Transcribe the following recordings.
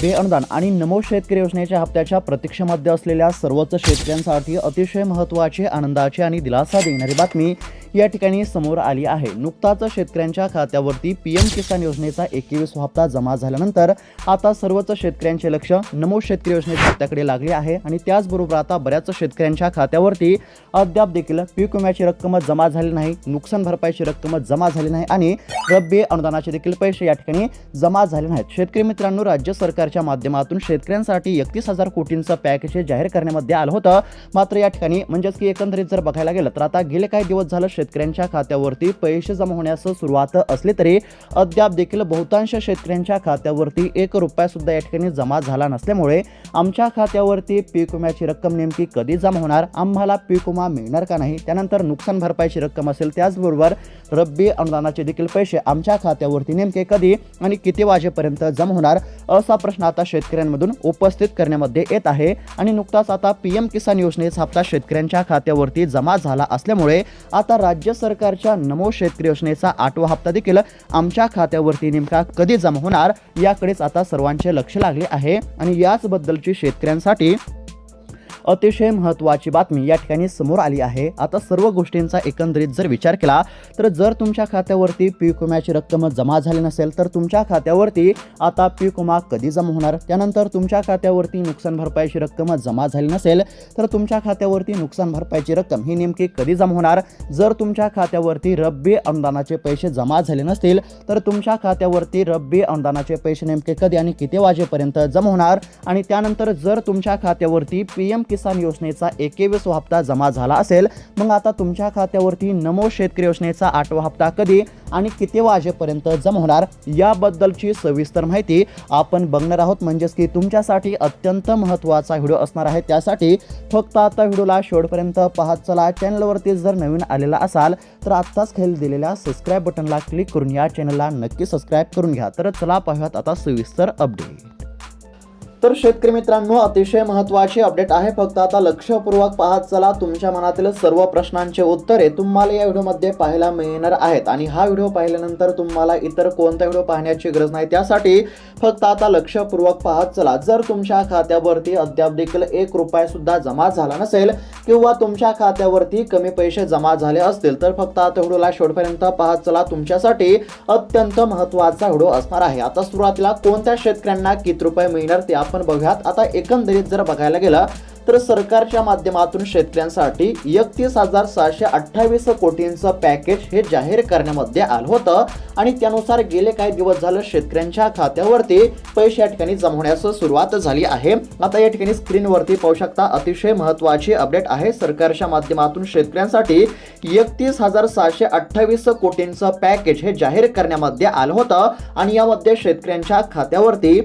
बे अनुदान आणि नमो शेतकरी योजनेच्या हप्त्याच्या प्रतीक्षेमध्ये असलेल्या सर्वच शेतकऱ्यांसाठी अतिशय महत्त्वाची आनंदाची आणि दिलासा देणारी बातमी या ठिकाणी समोर आली आहे. नुकताच शेतकऱ्यांच्या खात्यावरती पी एम किसान योजनेचा एकवीस हप्ता जमा झाल्यानंतर आता सर्वच शेतकऱ्यांचे लक्ष नमो शेतकरी योजनेच्या हप्त्याकडे लागले आहे आणि त्याचबरोबर आता बऱ्याच शेतकऱ्यांच्या खात्यावरती अद्याप देखील पीक विम्याची रक्कम जमा झाली नाही नुकसान भरपाईची रक्कम जमा झाली नाही आणि रब्बी अनुदानाचे देखील पैसे या ठिकाणी जमा झाले नाहीत. शेतकरी मित्रांनो राज्य सरकार सरकारच्या माध्यमातून शेतकऱ्यांसाठी एकतीस हजार कोटींचं पॅकेज जाहीर करण्यामध्ये आलं होतं. मात्र या ठिकाणी म्हणजेच की एकंदरीत जर बघायला गेलं तर आता गेले काही दिवस झालं शेतकऱ्यांच्या खात्यावरती पैसे जमा होण्यास सुरुवात असली तरी अद्याप देखील बहुतांश शेतकऱ्यांच्या खात्यावरती एक रुपया सुद्धा या ठिकाणी जमा झाला नसल्यामुळे आमच्या खात्यावरती पीक विम्याची रक्कम नेमकी कधी जमा होणार आम्हाला पीक विमा मिळणार का नाही त्यानंतर नुकसान भरपाईची रक्कम असेल त्याचबरोबर रब्बी अनुदानाचे देखील पैसे आमच्या खात्यावरती नेमके कधी आणि किती वाजेपर्यंत जमा होणार असा प्रश्न आता शेतकऱ्यांमधून उपस्थित करण्यामध्ये येत आहे. आणि नुकताच आता पी एम किसान योजनेचा हप्ता शेतकऱ्यांच्या खात्यावरती जमा झाला असल्यामुळे आता राज्य सरकारच्या नमो शेतकरी योजनेचा आठवा हप्ता देखील आमच्या खात्यावरती नेमका कधी जमा होणार याकडेच आता सर्वांचे लक्ष लागले आहे. आणि याचबद्दलची शेतकऱ्यांसाठी अतिशय महत्त्वाची बातमी या ठिकाणी समोर आली आहे. आता सर्व गोष्टींचा एकंदरीत जर विचार केला तर जर तुमच्या खात्यावरती पीक विम्याची रक्कम जमा झाली नसेल तर तुमच्या खात्यावरती आता पीक विमा कधी जमा होणार? त्यानंतर तुमच्या खात्यावरती नुकसान भरपाईची रक्कम जमा झाली नसेल तर तुमच्या खात्यावरती नुकसान भरपाईची रक्कम ही नेमकी कधी जमा होणार? जर तुमच्या खात्यावरती रब्बी अनुदानाचे पैसे जमा झाले नसतील तर तुमच्या खात्यावरती रब्बी अनुदानाचे पैसे नेमके कधी आणि किती वाजेपर्यंत जमा होणार? आणि त्यानंतर जर तुमच्या खात्यावरती पी एम किसान योजनेचा एकेवीस हप्ता जमा झाला असेल मग आता तुमच्या खात्यावरती नमो शेतकरी योजनेचा आठवा हप्ता कधी आणि किती वाजेपर्यंत जमा होणार याबद्दलची सविस्तर माहिती आपण बघणार आहोत. म्हणजेच की तुमच्यासाठी अत्यंत महत्त्वाचा व्हिडिओ असणार आहे. त्यासाठी फक्त आता व्हिडिओला शेवटपर्यंत पाहत चला. चॅनलवरती जर नवीन आलेला असाल तर आत्ताच खाली दिलेल्या सबस्क्राईब बटनला क्लिक करून या चॅनलला नक्की सबस्क्राईब करून घ्या. तर चला पाहूयात आता सविस्तर अपडेट तर शेतकरी मित्रांनो अतिशय महत्त्वाची अपडेट आहे. फक्त आता लक्षपूर्वक पाहत चला. तुमच्या मनातील सर्व प्रश्नांचे उत्तरे तुम्हाला या व्हिडिओमध्ये पाहायला मिळणार आहेत. आणि हा व्हिडिओ पाहिल्यानंतर तुम्हाला इतर कोणता व्हिडिओ पाहण्याची गरज नाही त्यासाठी फक्त आता लक्षपूर्वक पाहत चला. जर तुमच्या खात्यावरती अद्याप देखील एक रुपयासुद्धा जमा झाला नसेल किंवा तुमच्या खात्यावरती कमी पैसे जमा झाले असतील तर फक्त आता व्हिडिओला शेवटपर्यंत पाहत चला. तुमच्यासाठी अत्यंत महत्त्वाचा व्हिडिओ असणार आहे. आता सुरुवातीला कोणत्या शेतकऱ्यांना किती रुपये मिळणार ते आपण बघूयात. आता एकंदरीत जर बघायला गेलं तर सरकारच्या माध्यमातून शेतकऱ्यांसाठी एकतीस हजार सहाशे अठ्ठावीस कोटींचं पॅकेज हे जाहीर करण्यामध्ये आलं होतं. आणि त्यानुसार गेले काही दिवस झालं शेतकऱ्यांच्या खात्यावरती पैसे या ठिकाणी जमवण्यास सुरुवात झाली आहे. आता या ठिकाणी स्क्रीनवरती पाहू शकता अतिशय महत्वाची अपडेट आहे. सरकारच्या माध्यमातून शेतकऱ्यांसाठी एकतीस हजार सहाशे अठ्ठावीस कोटींचं पॅकेज हे जाहीर करण्यामध्ये आलं होतं. आणि यामध्ये शेतकऱ्यांच्या खात्यावरती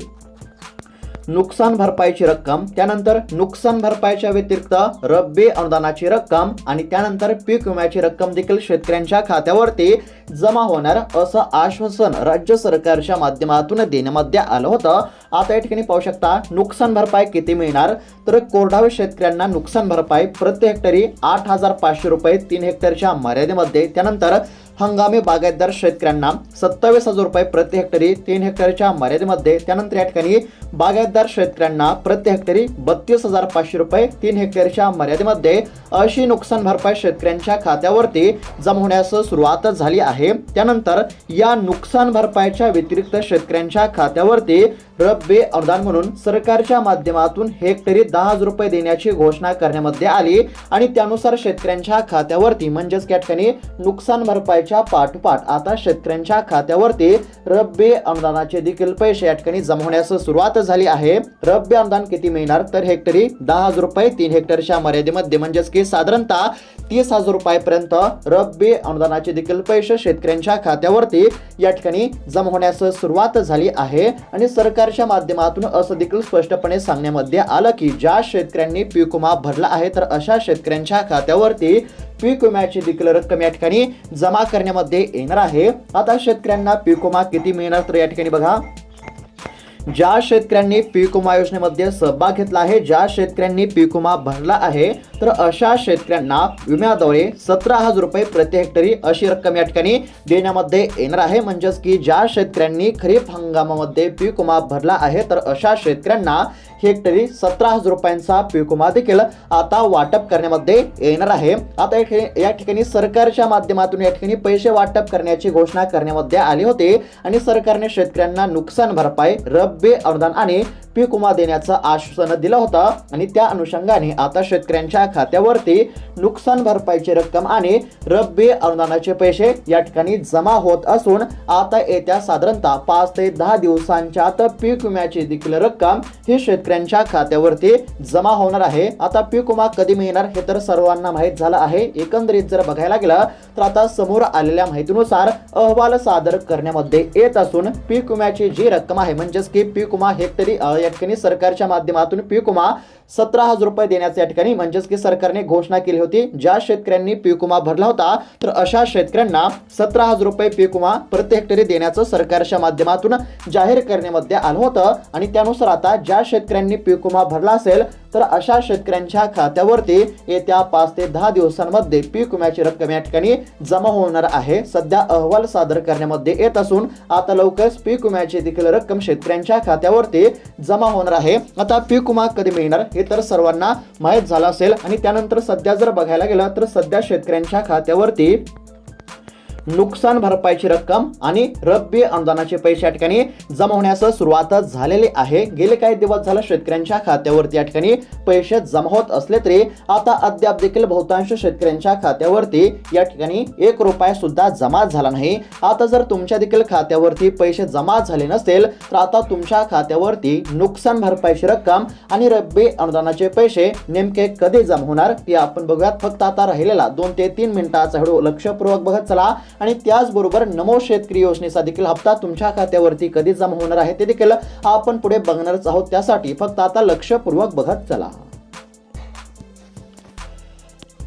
नुकसान भरपाईची रक्कम त्यानंतर नुकसान भरपाईच्या व्यतिरिक्त रब्बी अनुदानाची रक्कम आणि त्यानंतर पीक विम्याची रक्कम देखील शेतकऱ्यांच्या खात्यावरती जमा होणार असं आश्वासन राज्य सरकारच्या माध्यमातून देण्यामध्ये आलं होतं. आता या ठिकाणी पाहू शकता नुकसान भरपाई किती मिळणार? तर कोरडावे शेतकऱ्यांना नुकसान भरपाई प्रति हेक्टरी आठ हजार पाचशे रुपये तीन हेक्टरच्या मर्यादेमध्ये. त्यानंतर हंगामी बागायतदार शेतकऱ्यांना सत्तावीस हजार रुपये प्रति हेक्टरी तीन हेक्टरच्या मर्यादेमध्ये त्यानंतर या ठिकाणी बागायतदार शेतकऱ्यांना प्रति हेक्टरी बत्तीस हजार पाचशे रुपये तीन हेक्टरच्या मर्यादेमध्ये अशी नुकसान भरपाई शेतकऱ्यांच्या खात्यावरती जमा होण्यास सुरुवात झाली आहे. त्यानंतर या नुकसान भरपाईच्या व्यतिरिक्त शेतकऱ्यांच्या खात्यावरती रब्बे अनुदान म्हणून सरकारच्या माध्यमातून हेक्टरी दहा हजार रुपये देण्याची घोषणा करण्यामध्ये आली आणि त्यानुसार शेतकऱ्यांच्या खात्यावरती म्हणजेच या ठिकाणी नुकसान भरपाईच्या पाठोपाठ आता शेतकऱ्यांच्या खात्यावरती रब्बे अनुदानाचे देखील पैसे या ठिकाणी जमा होण्यास सुरुवात झाली आहे. रब्बी अनुदान किती मिळणार? तर हेक्टरी दहा हजार रुपये तीन हेक्टरच्या मर्यादेमध्ये म्हणजेच की साधारणतः तीस हजार रुपयापर्यंत रब्बी अनुदानाचे देखील पैसे शेतकऱ्यांच्या खात्यावरती या ठिकाणी जमा होण्यास सुरुवात झाली आहे आणि सरकार सरकारच्या माध्यमातून असं देखील स्पष्टपणे सांगण्यामध्ये आलं की ज्या शेतकऱ्यांनी पीक विमा भरला आहे तर अशा शेतकऱ्यांच्या खात्यावरती पीक विम्याची देखील रक्कम या ठिकाणी जमा करण्यामध्ये येणार आहे. आता शेतकऱ्यांना पीक विमा किती मिळणार तर या ठिकाणी बघा. ज्या शेतकऱ्यांनी पीक विमा योजनेमध्ये सहभाग घेतला आहे ज्या शेतकऱ्यांनी पीक विमा भरला आहे तर अशा शेतकऱ्यांना विम्याद्वारे सतरा हजार रुपये प्रति हेक्टरी अशी रक्कम या ठिकाणी देण्यामध्ये येणार आहे. म्हणजेच की ज्या शेतकऱ्यांनी खरीप हंगामामध्ये पीक विमा भरला आहे तर अशा शेतकऱ्यांना हेक्टरी सतरा हजार रुपयांचा पीक विमा देखील आता वाटप करण्यामध्ये येणार आहे. आता या ठिकाणी- या ठिकाणी सरकारच्या माध्यमातून या ठिकाणी पैसे वाटप करण्याची घोषणा करण्यामध्ये आली होती आणि सरकारने शेतकऱ्यांना नुकसान भरपाई रब्बी अनुदान आणि पीक विमा देण्याचं आश्वासन दिलं होतं आणि त्या अनुषंगाने आता शेतकऱ्यांच्या खात्यावरती नुकसान भरपाईची रक्कम आणि रब्बी अनुदानाचे पैसे या ठिकाणी जमा होत असून आता येत्या साधारणतः पाच ते दहा दिवसांच्या आत पीक विम्याची देखील रक्कम ही शेतकऱ्यांच्या खात्यावरती जमा होणार आहे. आता पीक विमा कधी मिळणार हे तर सर्वांना माहीत झालं आहे. एकंदरीत जर बघायला गेलं तर आता समोर आलेल्या माहितीनुसार अहवाल सादर करण्यामध्ये येत असून पीक विम्याची जी रक्कम आहे म्हणजेच की पीक विमा हेक्टरी या ठिकाणी सरकारच्या माध्यमातून पीक विमा सतरा हजार रुपये देण्याचं या ठिकाणी म्हणजेच की सरकारने घोषणा केली होती. ज्या शेतकऱ्यांनी पीक विमा भरला होता तर अशा शेतकऱ्यांना सतरा हजार रुपये पीक विमा प्रति हेक्टरी देण्याचं सरकारच्या माध्यमातून जाहीर करण्यामध्ये आलं होतं. आणि त्यानुसार आता ज्या शेतकऱ्यांनी पीक विमा भरला असेल तर अशा शेतकऱ्यांच्या खात्यावरती येत्या पाच ते दहा दिवसांमध्ये पीक विम्याची रक्कम या ठिकाणी जमा होणार आहे. सध्या अहवाल सादर करण्यामध्ये येत असून आता लवकरच पीक विम्याची देखील रक्कम शेतकऱ्यांच्या खात्यावरती जमा होणार आहे. आता पीक विमा कधी मिळणार हे तर सर्वांना माहीत झालं असेल. आणि त्यानंतर सध्या जर बघायला गेलं तर सध्या शेतकऱ्यांच्या खात्यावरती नुकसान भरपाईची रक्कम आणि रब्बी अनुदानाचे पैसे या ठिकाणी जमा होण्यास सुरुवात झालेली आहे. गेले काही दिवस झालं शेतकऱ्यांच्या खात्यावरती या ठिकाणी पैसे जमा होत असले तरी आता अद्याप देखील बहुतांश शेतकऱ्यांच्या खात्यावरती या ठिकाणी एक रुपया सुद्धा जमा झाला नाही. आता जर तुमच्या देखील खात्यावरती पैसे जमा झाले नसेल तर आता तुमच्या खात्यावरती नुकसान भरपाईची रक्कम आणि रब्बी अनुदानाचे पैसे नेमके कधी जमा होणार ते आपण बघूयात. फक्त आता राहिलेला दोन ते तीन मिनिटाचा व्हिडिओ लक्षपूर्वक बघत चला. आणि त्याचबरोबर नमो शेतकरी योजनेचा देखील हप्ता तुमच्या खात्यावरती कधी जमा होणार आहे ते देखील आपण पुढे बघणारच आहोत. त्यासाठी फक्त आता लक्षपूर्वक बघत चला.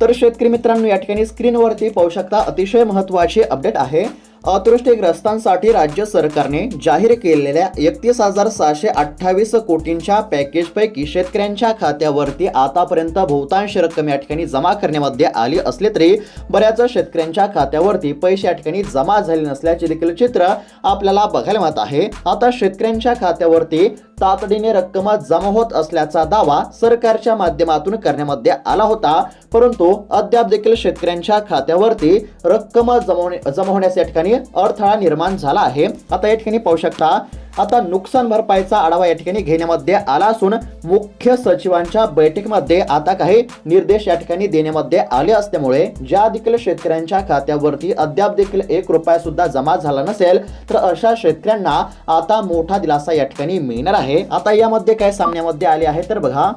तर शेतकरी मित्रांनो या ठिकाणी स्क्रीनवरती पाहू शकता अतिशय महत्वाची अपडेट आहे. अतिवृष्टीग्रस्तांसाठी राज्य सरकारने जाहीर केलेल्या एकतीस हजार सहाशे अठ्ठावीस कोटींच्या पॅकेजपैकी शेतकऱ्यांच्या खात्यावरती आतापर्यंत बहुतांश रक्कम या ठिकाणी जमा करण्यामध्ये आली असली तरी बऱ्याच शेतकऱ्यांच्या खात्यावरती पैसे या ठिकाणी जमा झाले नसल्याचे देखील चित्र आपल्याला बघायला मिळत आहे. आता शेतकऱ्यांच्या खात्यावरती तातडीने रक्कम जमा होत असल्याचा दावा सरकारच्या माध्यमातून करण्यामध्ये आला होता. परंतु अद्याप देखील शेतकऱ्यांच्या खात्यावरती रक्कम जमवणे जमा होण्यास या ठिकाणी अडथळा निर्माण झाला आहे. आता या ठिकाणी पाहू शकता आता नुकसान भरपाईचा आढावा या ठिकाणी घेण्यामध्ये आला असून मुख्य सचिवांच्या बैठकीमध्ये आता काही निर्देश या ठिकाणी देण्यामध्ये आले असल्यामुळे ज्या देखील शेतकऱ्यांच्या खात्यावरती अद्याप देखील एक रुपया सुद्धा जमा झाला नसेल तर अशा शेतकऱ्यांना आता मोठा दिलासा या ठिकाणी मिळणार आहे. आता यामध्ये काय सामन्यामध्ये आले आहे तर बघा.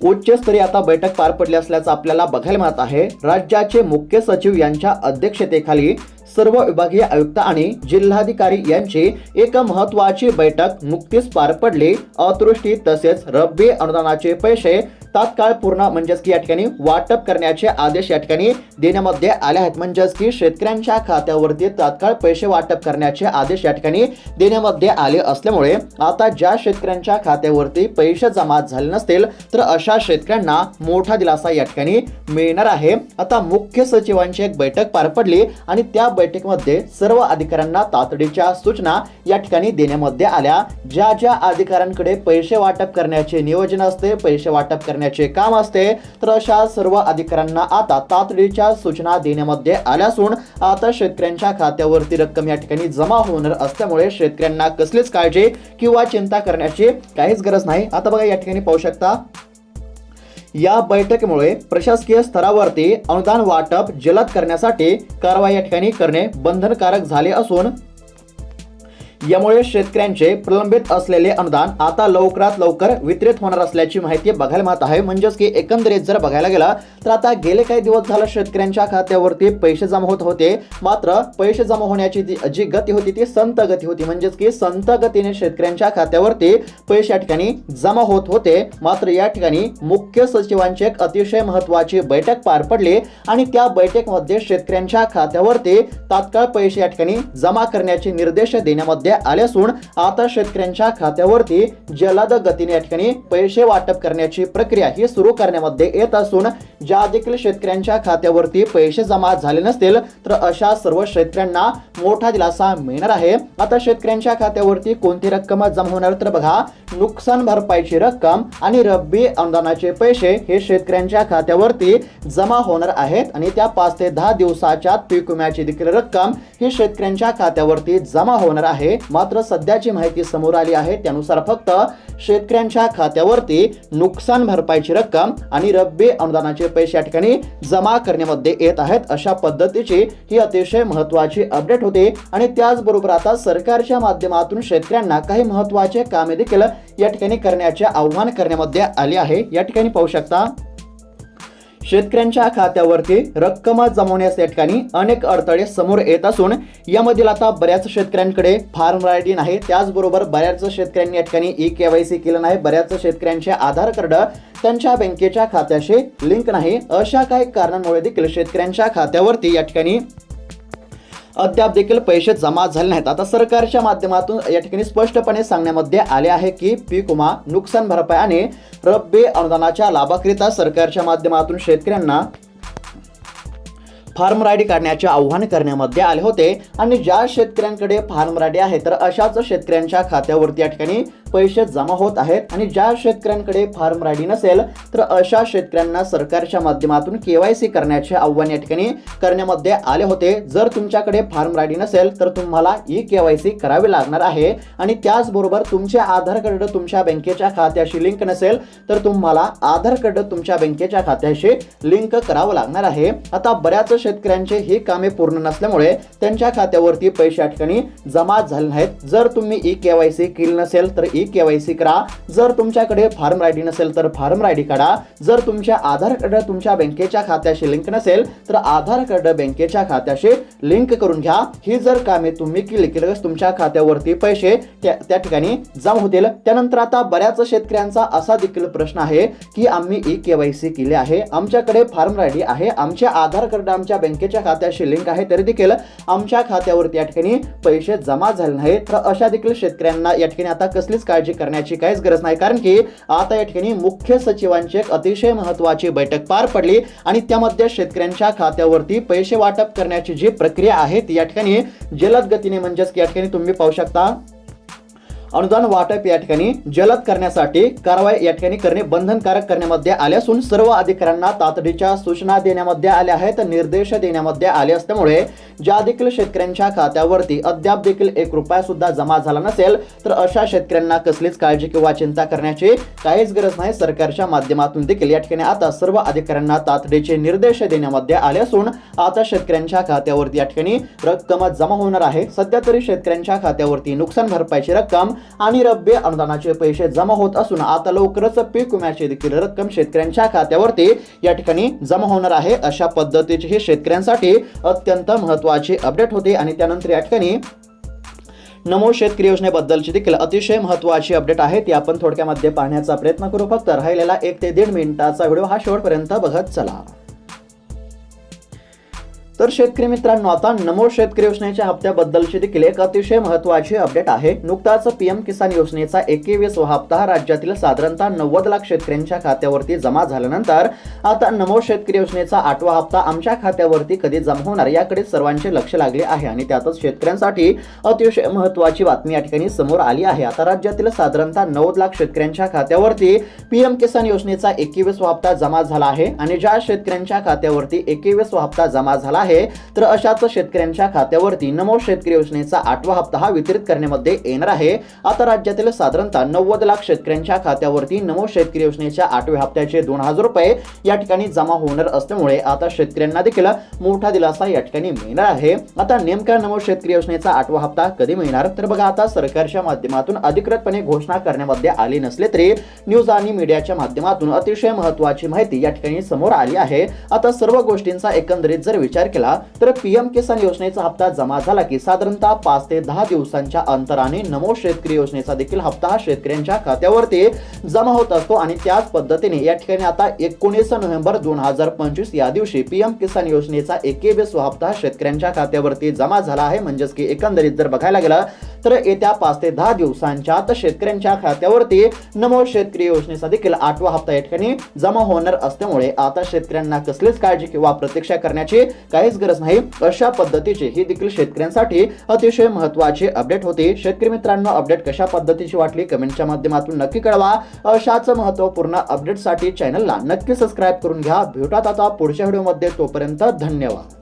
उच्चस्तरीय आता बैठक पार पडली असल्याचं आपल्याला बघायला मिळत आहे. राज्याचे मुख्य सचिव यांच्या अध्यक्षतेखाली सर्व विभागीय आयुक्त आणि जिल्हाधिकारी यांची एक महत्वाची बैठक नुकतीच पार पडली. अतृष्टी तसेच रब्बी अनुदानाचे पैसे तात्काळ पूर्ण म्हणजेच की या ठिकाणी वाटप करण्याचे आदेश या ठिकाणी देण्यामध्ये आले आहेत. म्हणजेच की शेतकऱ्यांच्या खात्यावरती तात्काळ पैसे वाटप करण्याचे आदेश या ठिकाणी देण्यामध्ये आले असल्यामुळे आता ज्या शेतकऱ्यांच्या खात्यावरती पैसे जमा झाले नसतील तर अशा शेतकऱ्यांना मोठा दिलासा या ठिकाणी मिळणार आहे. आता मुख्य सचिवांची एक बैठक पार पडली आणि त्या बैठकीमध्ये सर्व अधिकाऱ्यांना तातडीच्या सूचना या ठिकाणी देण्यामध्ये आल्या. ज्या ज्या अधिकाऱ्यांकडे पैसे वाटप करण्याचे नियोजन असते पैसे वाटप करण्याचे काम असते तर अशा सर्व अधिकाऱ्यांना आता तातडीच्या सूचना देण्यामध्ये आल्या असून आता शेतकऱ्यांच्या खात्यावरती रक्कम या ठिकाणी जमा होणार असल्यामुळे शेतकऱ्यांना कसलीच काळजी किंवा चिंता करण्याची काहीच गरज नाही. आता बघा या ठिकाणी पाहू शकता या बैठकीमुळे प्रशासकीय स्तरावरती अनुदान वाटप जलद करण्यासाठी कारवाई या ठिकाणी करणे बंधनकारक झाले असून यामुळे शेतकऱ्यांचे प्रलंबित असलेले अनुदान आता लवकरात लवकर वितरित होणार असल्याची माहिती बघायला मिळत आहे. म्हणजेच की एकंदरीत जर बघायला गेला तर आता गेले काही दिवस झालं शेतकऱ्यांच्या खात्यावरती पैसे जमा होत होते. मात्र पैसे जमा होण्याची जी- जी गती होती ती संत गती होती. म्हणजेच की संत गतीने शेतकऱ्यांच्या खात्यावरती पैसे या ठिकाणी जमा होत होते. मात्र या ठिकाणी मुख्य सचिवांची एक अतिशय महत्वाची बैठक पार पडली आणि त्या बैठकीमध्ये शेतकऱ्यांच्या खात्यावरती तात्काळ पैसे या ठिकाणी जमा करण्याचे निर्देश देण्यामध्ये करण्यामध्ये आले असून आता शेतकऱ्यांच्या खात्यावरती जलद गतीने या ठिकाणी पैसे वाटप करण्याची प्रक्रिया ही सुरू करण्यामध्ये येत असून ज्या देखील शेतकऱ्यांच्या खात्यावरती पैसे जमा झाले नसतील तर अशा सर्व शेतकऱ्यांना मोठा दिलासा मिळणार आहे. आता शेतकऱ्यांच्या खात्यावरती कोणती रक्कम जमा होणार तर बघा नुकसान भरपाईची रक्कम आणि रब्बी अनुदानाचे पैसे हे शेतकऱ्यांच्या खात्यावरती जमा होणार आहेत आणि त्या पाच ते दहा दिवसाच्या पीक विम्याची देखील रक्कम ही शेतकऱ्यांच्या खात्यावरती जमा होणार आहे. मात्र सध्याची माहिती समोर आली आहे. त्यानुसार फक्त शेतकऱ्यांच्या खात्यावरती नुकसान भरपाईची रक्कम आणि रब्बी अनुदानाचे पैसे या ठिकाणी जमा करण्यामध्ये येत आहेत. अशा पद्धतीची ही अतिशय महत्वाची अपडेट होते आणि त्याचबरोबर आता सरकारच्या माध्यमातून शेतकऱ्यांना काही महत्त्वाचे कामे देखील या ठिकाणी करण्याचे आव्हान करण्यामध्ये आले आहे. या ठिकाणी पाहू शकता. शेतकऱ्यांच्या खात्यावरती रक्कम जमवण्यास या ठिकाणी अनेक अडथळे समोर येत असून यामधील आता बऱ्याच शेतकऱ्यांकडे फार्म आयडी नाही. त्याचबरोबर बऱ्याच शेतकऱ्यांनी या ठिकाणी ई के वाय सी केलं नाही. बऱ्याच शेतकऱ्यांचे आधार कार्ड त्यांच्या बँकेच्या खात्याशी लिंक नाही. अशा काही कारणांमुळे देखील शेतकऱ्यांच्या खात्यावरती या ठिकाणी अद्याप देखील पैसे जमा झाले नाहीत. आता सरकारच्या माध्यमातून या ठिकाणी स्पष्टपणे सांगण्यामध्ये आले आहे की पीक विमा नुकसान भरपाई आणि रब्बी अनुदानाच्या लाभाकरिता सरकारच्या माध्यमातून शेतकऱ्यांना फार्म रायडी काढण्याचे आव्हान करण्यामध्ये आले होते. आणि ज्या शेतकऱ्यांकडे फार्म रायडी आहे तर अशाच शेतकऱ्यांच्या खात्यावरती या ठिकाणी पैसे जमा होत आहेत आणि ज्या शेतकऱ्यांकडे फार्म रायडी नसेल तर अशा शेतकऱ्यांना सरकारच्या माध्यमातून केवायसी करण्याचे आव्हान या ठिकाणी करण्यामध्ये आले होते. जर तुमच्याकडे फार्म रायडी नसेल तर तुम्हाला ई केवायसी करावी लागणार आहे. आणि त्याचबरोबर तुमचे आधार कार्ड तुमच्या बँकेच्या खात्याशी लिंक नसेल तर तुम्हाला आधार कार्ड तुमच्या बँकेच्या खात्याशी लिंक करावं लागणार आहे. आता बऱ्याच शेतकऱ्यांचे ही कामे पूर्ण नसल्यामुळे त्यांच्या खात्यावरती पैसे या ठिकाणी जमा झाले नाहीत. जर तुम्ही ई केवायसी केली नसेल तर ई केवायसी करा. जर तुमच्याकडे फार्म आय डी नसेल तर फार्म आयडी काढा. जर तुमच्या आधार कार्ड तुमच्या बँकेच्या खात्याशी लिंक नसेल तर आधार कार्ड बँकेच्या खात्याशी लिंक करून घ्या. ही जर कामे तुम्ही केली की तुमच्या खात्यावरती पैसे त्या ठिकाणी जमा होतील. त्यानंतर आता बऱ्याच शेतकऱ्यांचा असा देखील प्रश्न आहे की आम्ही ई केवायसी केली आहे. आमच्याकडे फार्म आय डी आहे. आमचे आधार कार्ड आमच्या बँकेच्या खात्याशी लिंक आहे तरी देखील आमच्या खात्यावरती या ठिकाणी पैसे जमा झाले नाही तर अशा देखील शेतकऱ्यांना या ठिकाणी आता कसलीच काळजी करण्याची काहीच गरज नाही. कारण की आता या ठिकाणी मुख्य सचिवांची एक अतिशय महत्वाची बैठक पार पडली आणि त्यामध्ये शेतकऱ्यांच्या खात्यावरती पैसे वाटप करण्याची जी प्रक्रिया आहे ती या ठिकाणी जलद गतीने म्हणजेच या ठिकाणी तुम्ही पाहू शकता. अनुदान वाटप या ठिकाणी जलद करण्यासाठी कारवाई या ठिकाणी करणे बंधनकारक करण्यामध्ये आले असून सर्व अधिकाऱ्यांना तातडीच्या सूचना देण्यामध्ये आल्या आहेत निर्देश देण्यामध्ये आले असल्यामुळे ज्या देखील शेतकऱ्यांच्या खात्यावरती अद्याप देखील एक रुपया सुद्धा जमा झाला नसेल तर अशा शेतकऱ्यांना कसलीच काळजी किंवा चिंता करण्याची काहीच गरज नाही. सरकारच्या माध्यमातून देखील या ठिकाणी आता सर्व अधिकाऱ्यांना तातडीचे निर्देश देण्यामध्ये आले असून आता शेतकऱ्यांच्या खात्यावरती या ठिकाणी रक्कम जमा होणार आहे. सध्या तरी शेतकऱ्यांच्या खात्यावरती नुकसान भरपाईची रक्कम आणि रब्बी अनुदानाचे पैसे जमा होत असून आता लवकरच पीक विम्याची देखील रक्कम शेतकऱ्यांच्या खात्यावरती या ठिकाणी जमा होणार आहे. अशा पद्धतीची ही शेतकऱ्यांसाठी अत्यंत महत्वाची अपडेट होते आणि त्यानंतर या ठिकाणी नमो शेतकरी योजनेबद्दलची देखील अतिशय महत्वाची अपडेट आहे. ती आपण थोडक्यामध्ये पाहण्याचा प्रयत्न करू. फक्त राहिलेला एक ते दीड मिनिटाचा व्हिडिओ हा शेवटपर्यंत बघत चला. तर शेतकरी मित्रांनो आता नमो शेतकरी योजनेच्या हप्त्याबद्दलची देखील एक अतिशय महत्वाची अपडेट आहे. नुकताच पीएम किसान योजनेचा एकवीसवा हप्ता हा राज्यातील साधारणतः नव्वद लाख शेतकऱ्यांच्या खात्यावरती जमा झाल्यानंतर आता नमो शेतकरी योजनेचा आठवा हप्ता आमच्या खात्यावरती कधी जमा होणार याकडे सर्वांचे लक्ष लागले आहे आणि त्यातच शेतकऱ्यांसाठी अतिशय महत्वाची बातमी या ठिकाणी समोर आली आहे. आता राज्यातील साधारणतः नव्वद लाख शेतकऱ्यांच्या खात्यावरती पीएम किसान योजनेचा एकवीसवा हप्ता जमा झाला आहे आणि ज्या शेतकऱ्यांच्या खात्यावरती एकवीसवा हप्ता जमा झाला आहे तर अशाच शेतकऱ्यांच्या खात्यावरती नमो शेतकरी योजनेचा आठवा हप्ता हा वितरित करण्यामध्ये येणार आहे. आता राज्यातील साधारणतः नव्वद लाख शेतकऱ्यांच्या खात्यावरती नमो शेतकरी योजनेच्या आठव्या हप्त्याचे दोन हजार रुपये या ठिकाणी जमा होणार असल्यामुळे आता शेतकऱ्यांना देखील मोठा दिलासा या ठिकाणी मिळणार आहे. आता नेमका नमो शेतकरी योजनेचा आठवा हप्ता कधी मिळणार? तर बघा आता सरकारच्या माध्यमातून अधिकृतपणे घोषणा करण्यामध्ये आली नसले तरी न्यूज आणि मीडियाच्या माध्यमातून अतिशय महत्वाची माहिती या ठिकाणी समोर आली आहे. आता सर्व गोष्टींचा एकंदरीत जर विचार केला तर पीएम किसान योजनेचा हप्ता जमा झाला की साधारणतः पाच ते दहा दिवसांच्या अंतराने नमो शेतकरी योजनेचा देखील हप्ता हा शेतकऱ्यांच्या खात्यावरती जमा होत असतो. आणि त्याच पद्धतीने या ठिकाणी आता एकोणीस नोव्हेंबर दोन हजार पंचवीस या दिवशी पीएम किसान योजनेचा एकवीस हप्ता शेतकऱ्यांच्या खात्यावरती जमा झाला आहे. म्हणजेच की एकंदरीत जर बघायला गेलं तर येत्या पाच ते दहा दिवसांच्या आत शेतकऱ्यांच्या खात्यावरती नमो शेतकरी योजनेचा देखील आठवा हप्ता या ठिकाणी जमा होणार असल्यामुळे आता शेतकऱ्यांना कसलीच काळजी किंवा प्रतीक्षा करण्याची काहीच गरज नाही. अशा पद्धतीची ही देखील शेतकऱ्यांसाठी अतिशय महत्वाची अपडेट होती. शेतकरी मित्रांनो अपडेट कशा पद्धतीची वाटली कमेंटच्या माध्यमातून नक्की कळवा. अशाच महत्त्वपूर्ण अपडेटसाठी चॅनलला नक्की सबस्क्राईब करून घ्या. भेटूयात आता पुढच्या व्हिडिओमध्ये. तोपर्यंत धन्यवाद.